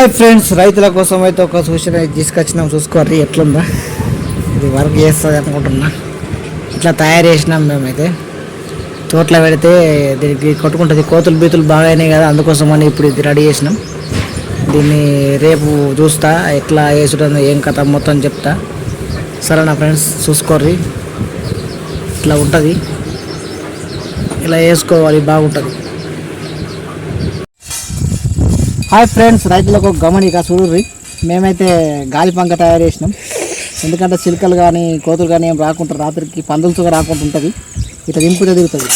Hi friends రైతుల కోసం అయితే ఒక సూచన తీసుకొచ్చినాం. చూసుకోర్రి ఎట్లుందా. ఇది వర్క్ చేస్తుంది అనుకుంటున్నా. ఇట్లా తయారు చేసినాం మేమైతే. తోటలో పెడితే దీనికి కొట్టుకుంటుంది. కోతులు బీతులు బాగా అయినాయి కదా అందుకోసం అని ఇప్పుడు ఇది రెడీ చేసినాం. దీన్ని రేపు చూస్తా ఎట్లా వేసుడు ఏం కథ మొత్తం చెప్తా. సరేనా ఫ్రెండ్స్ చూసుకోర్రి. ఇట్లా ఉంటుంది. ఇలా వేసుకోవాలి బాగుంటుంది. హాయ్ ఫ్రెండ్స్ రైతులకు ఒక గమనిక చూడుర్రి. మేమైతే గాలి పంక తయారు చేసినాం. ఎందుకంటే చిలుకలు కానీ కోతులు కానీ ఏం రాకుండా రాత్రికి పందులతో రాకుండా ఉంటుంది. ఇట్లా దింపుతే తిరుగుతుంది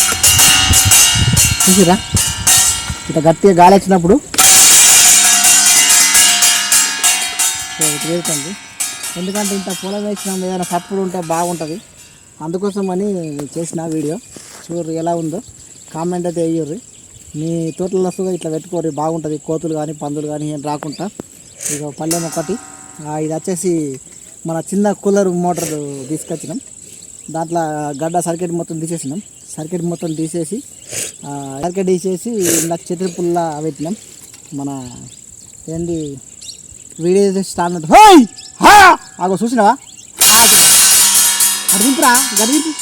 చూసిరా ఇట్లా గట్టిగా గాలి వచ్చినప్పుడు సో తిరుగుతుంది ఎందుకంటే ఇంత పొలం వేసినాం ఏదైనా సప్పుడు ఉంటే బాగుంటుంది. అందుకోసం అని చేసిన వీడియో. చూడు ఎలా ఉందో. కామెంట్ అయితే వేయర్రి మీ తోటలో వస్తుందో ఇట్లా పెట్టుకోరు బాగుంటుంది. కోతులు కానీ పందులు కానీ ఏం రాకుండా. ఇక పళ్ళెం ఒకటి. ఇది వచ్చేసి మన చిన్న కూలర్ మోటార్ తీసుకొచ్చినాం. దాంట్లో గడ్డ సర్కిట్ మొత్తం తీసేసినాం. సర్కిట్ మొత్తం తీసేసి సర్కిట్ తీసేసి ఇందాక చెట్టు పుల్ల పెట్టినాం. మన ఏంటి వీడియో స్టాండ్ హోయ్! ఆగో చూసినావా? అటు దింపురా గడి దింపు.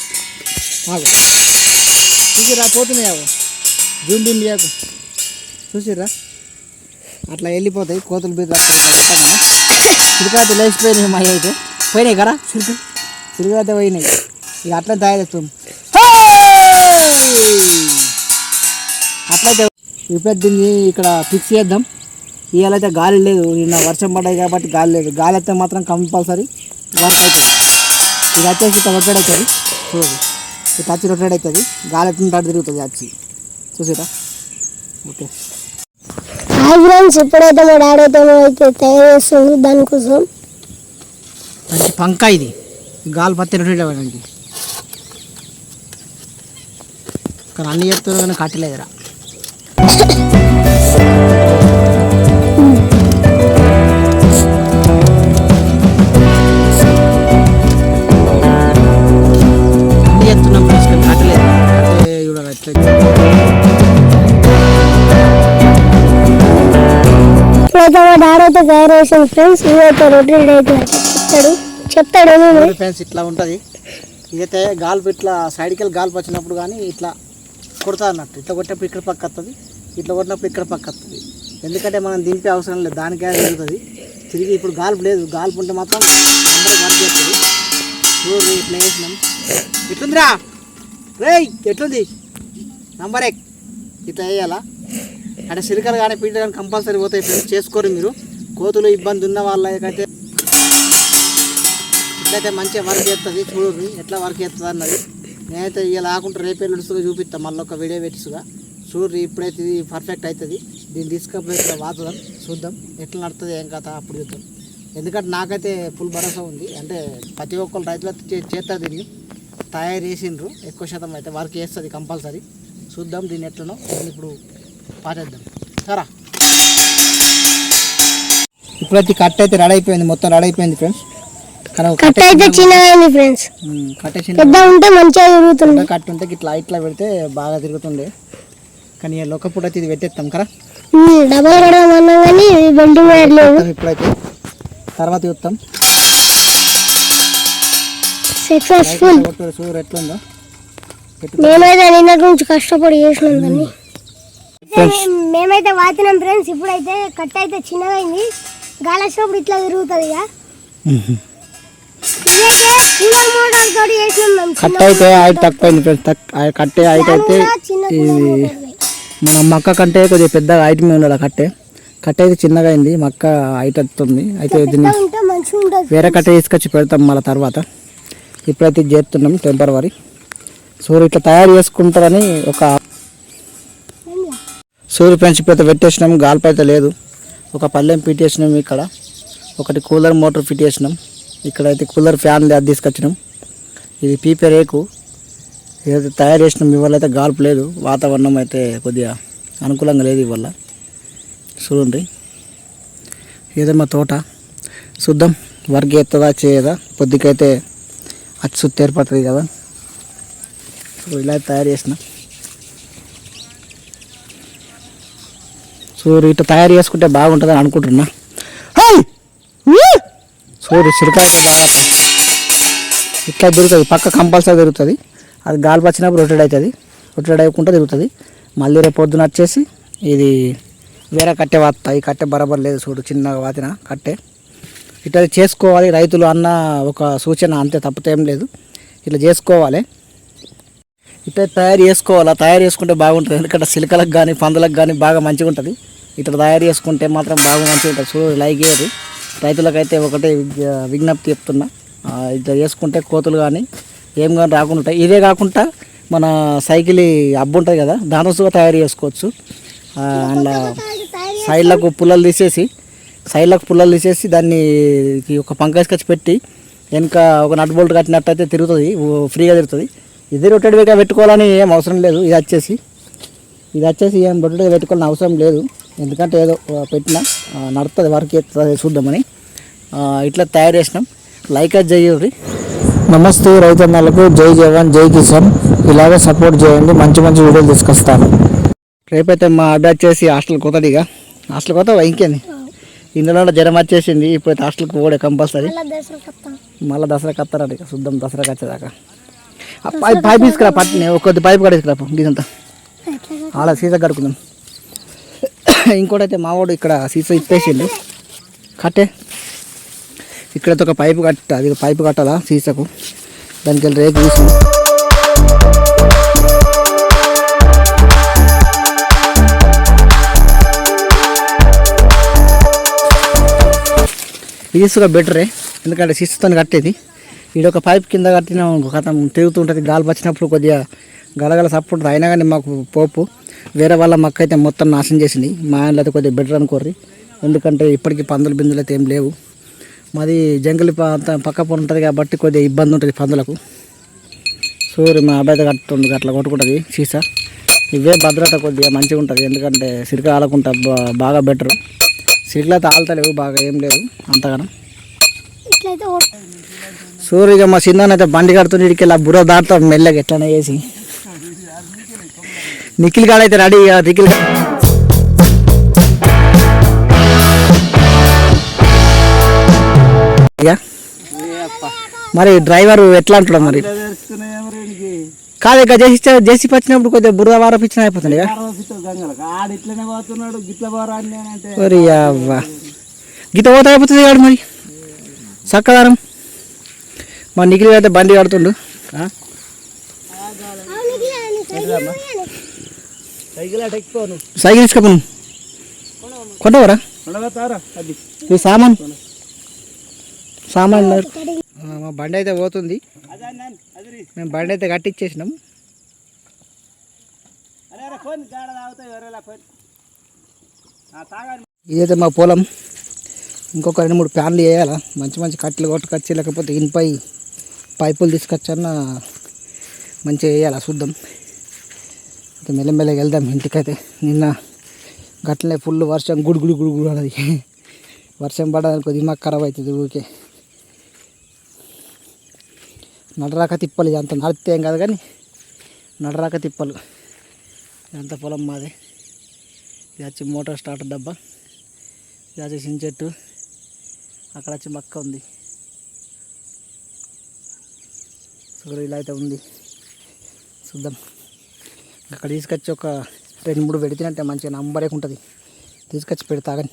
రా పోతున్నాయి జూమ్ బిన్ లేకు. చూసిర్రా? అట్లా వెళ్ళిపోతాయి కోతులు బీతులు చిరుకాయతే లేచిపోయినాయి మా అయితే. పోయినాయి కదా చిరుకు చిరుకాయతే పోయినాయి. ఇక అట్లా తయారు చేస్తాం. అట్లయితే ఇప్పుడు దీన్ని ఇక్కడ ఫిక్స్ చేద్దాం. ఇవాళైతే గాలి లేదు. నిన్న వర్షం పడ్డాయి కాబట్టి గాలి లేదు. గాలి అయితే మాత్రం కంపల్సరీ వర్క్ అవుతుంది ఇది వచ్చేసి ఇట్లా రొట్టెడ్ అవుతుంది. చూడండి ఇట్లా వచ్చి రొట్టెడ్ అవుతుంది. గాలి ఎత్తుంటాడు తిరుగుతుంది వచ్చి చూసిరా? ఓకే. హాయ్ ఫ్రెండ్స్ ఇప్పుడైతే మా డాడీ అయితే అయితే తయారు చేస్తుంది దానికోసం మంచి పంక ఇది. గాలి పత్తి కానీ అన్ని చెప్తున్నా కానీ కట్టలేదురా. మా డాడీ అయితే తయారు ఫ్రెండ్స్ ఇదైతే రొట్టెడ్ అయితే చెప్తాడు. చెప్తాడు ఫ్రెండ్స్ ఇట్లా ఉంటుంది. ఇదైతే గాల్పు ఇట్లా సైడ్కి వెళ్ళి గాల్పు వచ్చినప్పుడు కానీ ఇట్లా కొడతా అన్నట్టు. ఇట్లా కొట్టినప్పుడు ఇక్కడ పక్క వస్తుంది ఇట్లా కొట్టినప్పుడు ఇక్కడ పక్క వస్తుంది ఎందుకంటే మనం దింపే అవసరం లేదు దానికే తిరుగుతుంది. తిరిగి ఇప్పుడు గాల్పు లేదు గాల్పు ఉంటే మాత్రం అందరూ వర్క్ చేస్తుంది చూడు ఇట్లా వేసినాం ఎట్లుందిరా? రేయ్ ఎట్లుంది? నంబర్ ఎక్. ఇట్లా వేయాలా? అంటే సిరికలు కానీ పీట కానీ కంపల్సరీ పోతాయి ఫ్రెండ్స్ చేసుకోరు మీరు. కోతులు ఇబ్బంది ఉన్న వాళ్ళకైతే ఇట్లయితే మంచిగా వర్క్ చేస్తుంది చూడండి ఎట్లా వర్క్ చేస్తుంది అన్నది. నేనైతే ఇలా ఆకుంటే రేపే లుడుసుగా చూపిస్తాను మళ్ళీ ఒక వీడియో పెట్టిసుగా చూడ్రి ఇప్పుడైతే ఇది పర్ఫెక్ట్ అవుతుంది దీన్ని తీసుకపోయి ఇట్లా వాతుదాం చూద్దాం ఎట్లా నడుతుంది ఏం కథ అప్పుడు చూద్దాం. ఎందుకంటే నాకైతే ఫుల్ భరోసా ఉంది. అంటే ప్రతి ఒక్కరు రైతులు చేస్తారు దీన్ని. తయారు చేసిండ్రు ఎక్కువ శాతం అయితే వర్క్ చేస్తుంది కంపల్సరీ. చూద్దాం దీన్ని ఎట్లనో. ఇప్పుడు పాటేద్దాం సరా ఇప్పుడైతే కట్ అయితే రెడీ అయిపోయింది మొత్తం రెడీ అయిపోయింది ఫ్రెండ్స్ కట్ అయితే చిన్నగా ఫ్రెండ్స్ కట్టేసి పెద్ద ఉంటే మంచిగా తిరుగుతుంది కట్ ఉంటే ఇట్లా ఇట్లా పెడితే బాగా తిరుగుతుండే కానీ ఇక లొక్కపూట అయితే ఇది పెట్టేస్తాం కదా డబల్ కడదాం అన్నా కానీ మొత్తం ఇప్పుడైతే తర్వాత చూస్తాం సక్సెస్ఫుల్ చూడు ఎట్లుందో మేమైతే నిన్నటి నుంచి కష్టపడి చేసినాం దాన్ని మేమైతే వాతినాం ఫ్రెండ్స్ ఇప్పుడైతే కట్ అయితే చిన్నగా అయింది గాలి వచ్చినప్పుడు ఇట్లా తిరుగుతుంది ఇక. కట్ అయితే హైట్ తక్కువ అయింది ఫ్రెండ్స్ కట్టే హైట్ అయితే ఇది మన మక్క కంటే కొద్దిగా పెద్దగా హైట్ మీద ఉండాలి కట్టే. కట్టే అయితే చిన్నగా అయింది మక్క హైట్ వస్తుంది అయితే దీన్ని వేరే కట్ట తీసుకొచ్చి పెడతాం మళ్ళీ తర్వాత. ఇప్పుడైతే చేస్తున్నాం టెంపరవరీ సూర్యు ఇట్లా తయారు చేసుకుంటారని ఒక సూర్య ఫ్రెండ్షిప్ అయితే పెట్టేసినాం గాల్పు అయితే లేదు. ఒక పల్లెం ఫిట్ ఇక్కడ. ఒకటి కూలర్ మోటార్ ఫిట్ చేసినాం ఇక్కడైతే కూలర్ ఫ్యాన్ అది తీసుకొచ్చినాం. ఇది పీపే రేకు. ఏదైతే తయారు చేసినాం ఇవాళ అయితే గాల్పు లేదు. వాతావరణం అయితే కొద్దిగా అనుకూలంగా లేదు ఇవాళ. చూడండి. ఏదో మా తోట? చూద్దాం. వర్క్ ఎత్తదా చేయదా? పొద్దుకైతే అచ్చు ఏర్పడుతుంది కదా. సో ఇలా తయారు చేసినాం. చూడు ఇట్లా తయారు చేసుకుంటే బాగుంటుందని అనుకుంటున్నా. హై! ఊ! చూడు బాగా ఇట్లా దొరుకుతుంది పక్క కంపల్సరీ తిరుగుతుంది. అది గాలి వచ్చినప్పుడు రొటేట్ అవుతుంది. రొటేట్ అయ్యకుండా తిరుగుతుంది. మళ్ళీ రేపు పొద్దున వచ్చేసి ఇది వేరే కట్టె వాత్తా. ఈ కట్టె బరాబర్ లేదు చూడు చిన్నగా వాతిన కట్టె. ఇట్లా చేసుకోవాలి. రైతులు అన్న ఒక సూచన అంతే తప్పితే ఏం లేదు. ఇట్లా చేసుకోవాలి. ఇట్లా తయారు చేసుకోవాలా? తయారు చేసుకుంటే బాగుంటుంది. ఎందుకంటే సిలకలకు కానీ పందులకు కానీ బాగా మంచిగా ఉంటుంది. ఇట్లా తయారు చేసుకుంటే మాత్రం బాగా మంచిగా ఉంటుంది. చూడు లైక్ చేయరు. రైతులకైతే ఒకటే విజ్ఞప్తి చెప్తున్నా. ఇట్లా చేసుకుంటే కోతులు కానీ ఏం కానీ రాకుండా ఉంటాయి. ఇదే కాకుండా మన సైకిల్ అబ్బు ఉంటుంది కదా దానసుగా తయారు చేసుకోవచ్చు. అండ్ సైడ్లకు పుల్లలు తీసేసి సైడ్లకు పుల్లలు తీసేసి దాన్ని ఒక పంకేసుకొచ్చి పెట్టి వెనక ఒక నట్ బోల్ట్ కట్టినట్టయితే తిరుగుతుంది. ఫ్రీగా తిరుగుతుంది. ఇది రొట్టెడ్ వేగా పెట్టుకోవాలని ఏం అవసరం లేదు. ఇది వచ్చేసి ఇది వచ్చేసి ఏం రొట్టెడ్ పెట్టుకోవాలని అవసరం లేదు. ఎందుకంటే ఏదో పెట్టిన ఆ, నడుస్తుంది వర్క్ ఎత్తుంది చూద్దామని. ఇట్లా తయారు చేసినాం. లైక్ అది చెయ్యండి నమస్తే రైతన్నలకు. జై జవాన్ జై కిసాన్. ఇలాగే సపోర్ట్ చేయండి. మంచి మంచి వీడియోలు తీసుకొస్తాను. రేపైతే మా అబ్బాయి వచ్చేసి హాస్టల్ కొత్తదిగా హాస్టల్ కొత్త ఇంకేంది? ఇందులో జ్వరం వచ్చేసింది. ఇప్పుడు హాస్టల్కి పోడే కంపల్సరీ మళ్ళీ దసరా కత్తాం మళ్ళీ దసరాకి వస్తారట ఇక. శుద్ధం దసరాకి వచ్చేదాకా. పైప్ తీసుకురా పట్టి కొద్ది పైప్ కడేసుకురా తీసుకురా అలా సీసా కడుకుందాం ఇంకోటి అయితే మావాడు ఇక్కడ సీసా ఇప్పేసిండు. కట్టే. ఇక్కడైతే ఒక పైపు కట్ట అది పైపు కట్టాలా సీసాకు. దానికి వెళ్ళి రేపు తీసి. ఇది సుగా బెటరే ఎందుకంటే సీసాతో కట్టేది. ఇది ఒక పైప్ కింద కట్టిన కథం తిరుగుతుంటుంది. గాలి వచ్చినప్పుడు కొద్దిగా గలగల సప్పుడు అయినా కానీ మాకు పోపు వేరే వాళ్ళ మక్క అయితే మొత్తం నాశనం చేసింది. మా ఆయనలో అయితే కొద్దిగా బెటర్ అనుకోర్రి. ఎందుకంటే ఇప్పటికీ పందులు బిందులు అయితే ఏం లేవు. మాది జంగలి ప- అంత పక్క పొర ఉంటుంది కాబట్టి కొద్దిగా ఇబ్బంది ఉంటుంది పందులకు. సూర్యు మా అబ్బాయి కట్టుతుంది అట్లా కొట్టుకుంటుంది సీసా. ఇవే భద్రత కొద్దిగా మంచిగా ఉంటుంది. ఎందుకంటే సిరికలు ఆలకుంటా బాగా బెటరు సిరికలు అయితే ఆలుతలేవు బాగా ఏం లేవు అంతగానం. సూర్యుగా మా చిన్న అయితే బండి కడుతుంది ఇలా బుర్ర దాటుతాడు మెల్లగా ఎట్లనే వేసి నిఖిల్ కాడైతే రెడీ ఇక నిఖిల్ మరి డ్రైవర్ ఎట్లా అంటాడు మరి? కాదు ఇక చేసి చేసి వచ్చినప్పుడు కొద్దిగా బురద వారపు ఇచ్చిన అయిపోతుంది మరి అవ్వ. గీత పోతే అయిపోతుంది కాడు మరి. చక్కదారం మా నిఖిల్ అయితే బండి కడుతుండు. ఆ? సైకిల్ కొంటవరా ఉండబోతారా అది ఈ సామాన్. సామాన్ మా బండి అయితే పోతుంది. మేము బండి అయితే తాగాలి ఇదైతే మా పొలం. ఇంకొక రెండు మూడు ప్యాన్లు వేయాలా? మంచి మంచి కట్టెలు కొట్టుకొచ్చి లేకపోతే ఇనుపై పైపులు తీసుకొచ్చన్న మంచిగా వేయాలా చూద్దాం. ఇంకా మెల్లమెల్లగా వెళ్దాం ఇంటికైతే. నిన్న గట్లనే ఫుల్ వర్షం గుడి గుడి గుడి గుడి అన్నది. వర్షం పడడానికి కొద్ది మాకు ఖరాబ్ అవుతుంది ఊరికే. నడరాక తిప్పలు అంత నడితే ఏం కాదు కానీ నడరాక తిప్పలు. ఎంత పొలం మాదే. ఇది వచ్చి మోటార్ స్టార్టర్ డబ్బా. ఇది వచ్చి చెట్టు అక్కడ వచ్చి మక్క ఉంది. సో ఇలా అయితే ఉంది. చూద్దాం. అక్కడ తీసుకొచ్చి ఒక రెండు మూడు పెడితేనంటే మంచిగా నంబరే ఉంటుంది తీసుకొచ్చి పెడతాగని